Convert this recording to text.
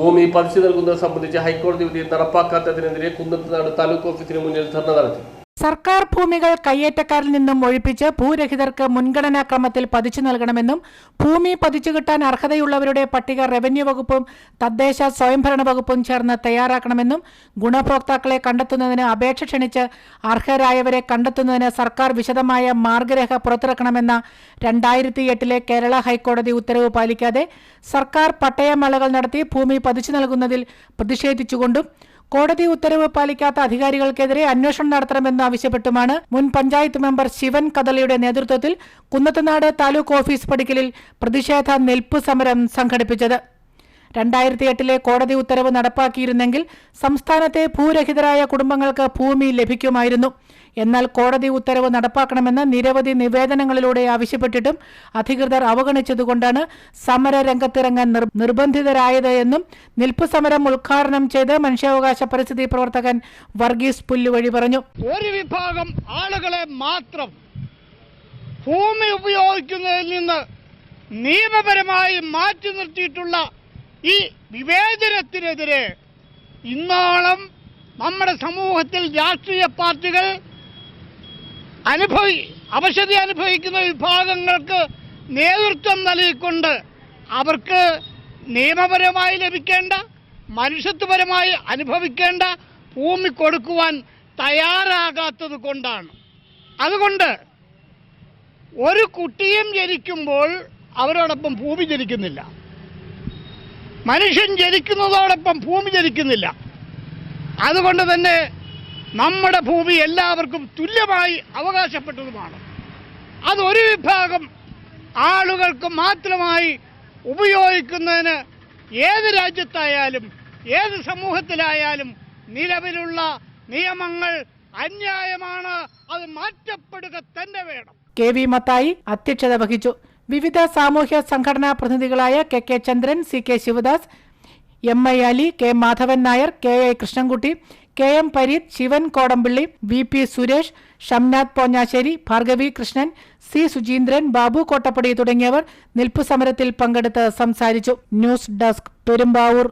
ഭൂമി പതിച്ചു നൽകുന്നത് സംബന്ധിച്ച് ഹൈക്കോടതി വിധി നടപ്പാക്കാത്തതിനെതിരെ കുന്നത്തുനാട് താലൂക്ക് ഓഫീസിന് മുന്നിൽ ധർണ നടത്തി സർക്കാർ ഭൂമികൾ കയ്യേറ്റക്കാരിൽ നിന്നും ഒഴിപ്പിച്ച് ഭൂരഹിതർക്ക് മുൻഗണനാ ക്രമത്തിൽ പതിച്ചു നൽകണമെന്നും ഭൂമി പതിച്ചു കിട്ടാൻ അർഹതയുള്ളവരുടെ പട്ടിക റവന്യൂ വകുപ്പും തദ്ദേശ സ്വയംഭരണ വകുപ്പും ചേർന്ന് തയ്യാറാക്കണമെന്നും ഗുണഭോക്താക്കളെ കണ്ടെത്തുന്നതിന് അപേക്ഷ ക്ഷണിച്ച് അർഹരായവരെ കണ്ടെത്തുന്നതിന് സർക്കാർ വിശദമായ മാർഗരേഖ പുറത്തിറക്കണമെന്ന രണ്ടായിരത്തി എട്ടിലെ കേരള ഹൈക്കോടതി ഉത്തരവ് പാലിക്കാതെ സർക്കാർ പട്ടയമേളകൾ നടത്തി ഭൂമി പതിച്ചു നൽകുന്നതിൽ പ്രതിഷേധിച്ചുകൊണ്ടും കോടതി ഉത്തരവ് പാലിക്കാത്ത അധികാരികൾക്കെതിരെ അന്വേഷണം നടത്തണമെന്ന് ആവശ്യപ്പെട്ടുമാണ് മുൻ പഞ്ചായത്ത് മെമ്പർ ശിവൻ കദളിയുടെ നേതൃത്വത്തിൽ കുന്നത്തനാട് താലൂക്ക് ഓഫീസ് പടിക്കലിൽ പ്രതിഷേധ നെൽപ്പ് സമരം സംഘടിപ്പിച്ചത്. രണ്ടായിരത്തി എട്ടിലെ കോടതി ഉത്തരവ് നടപ്പാക്കിയിരുന്നെങ്കിൽ സംസ്ഥാനത്തെ ഭൂരഹിതരായ കുടുംബങ്ങൾക്ക് ഭൂമി ലഭിക്കുമായിരുന്നു. എന്നാൽ കോടതി ഉത്തരവ് നടപ്പാക്കണമെന്ന് നിരവധി നിവേദനങ്ങളിലൂടെ ആവശ്യപ്പെട്ടിട്ടും അധികൃതർ അവഗണിച്ചതുകൊണ്ടാണ് സമര രംഗത്തിറങ്ങാൻ നിർ നിർബന്ധിതരായത് എന്നും നിൽപ്പ് സമരം ഉദ്ഘാടനം ചെയ്ത് മനുഷ്യാവകാശ പരിസ്ഥിതി പ്രവർത്തകൻ വർഗീസ് പുല്ലുവഴി പറഞ്ഞു. ഒരു വിഭാഗം ആളുകളെ മാത്രം ഭൂമി ഉപയോഗിക്കുന്നതിൽ നിന്ന് നിയമപരമായി മാറ്റി നിർത്തിയിട്ടുള്ള ഈ വിവേചനത്തിനെതിരെ ഇന്നോളം നമ്മുടെ സമൂഹത്തിൽ രാഷ്ട്രീയ പാർട്ടികൾ അനുഭവി അവശതി അനുഭവിക്കുന്ന വിഭാഗങ്ങൾക്ക് നേതൃത്വം നൽകിക്കൊണ്ട് അവർക്ക് നിയമപരമായി ലഭിക്കേണ്ട മനുഷ്യത്വപരമായി അനുഭവിക്കേണ്ട ഭൂമി കൊടുക്കുവാൻ തയ്യാറാകാത്തത് കൊണ്ടാണ്. അതുകൊണ്ട് ഒരു കുട്ടിയും ജനിക്കുമ്പോൾ അവരോടൊപ്പം ഭൂമി ജനിക്കുന്നില്ല. മനുഷ്യൻ ജനിക്കുന്നതോടൊപ്പം ഭൂമി ജനിക്കുന്നില്ല. അതുകൊണ്ട് തന്നെ നമ്മുടെ ഭൂമി എല്ലാവർക്കും തുല്യമായി അവകാശപ്പെട്ടതുമാണ്. അതൊരു വിഭാഗം ആളുകൾക്ക് മാത്രമായി ഉപയോഗിക്കുന്നതിന് ഏത് രാജ്യത്തായാലും ഏത് സമൂഹത്തിലായാലും നിലവിലുള്ള നിയമങ്ങൾ അന്യായമാണ്. അത് മാറ്റപ്പെടുക തന്നെ വേണം. കെ വി മത്തായി അധ്യക്ഷത വഹിച്ചു. വിവിധ സാമൂഹ്യ സംഘടനാ പ്രതിനിധികളായ K K Chandran C K Sivadas M I Ali K Madhavan Nair K A Krishnankutty K M Pareeth Sivan Kodampilly V P Suresh Shamnath Ponjassery Bhargavi Krishnan C Sujeendran Babu Kottappady തുടങ്ങിയവർ നിൽപ്പു സമരത്തിൽ പങ്കെടുത്ത് സംസാരിച്ചു. News desk Perumbavoor.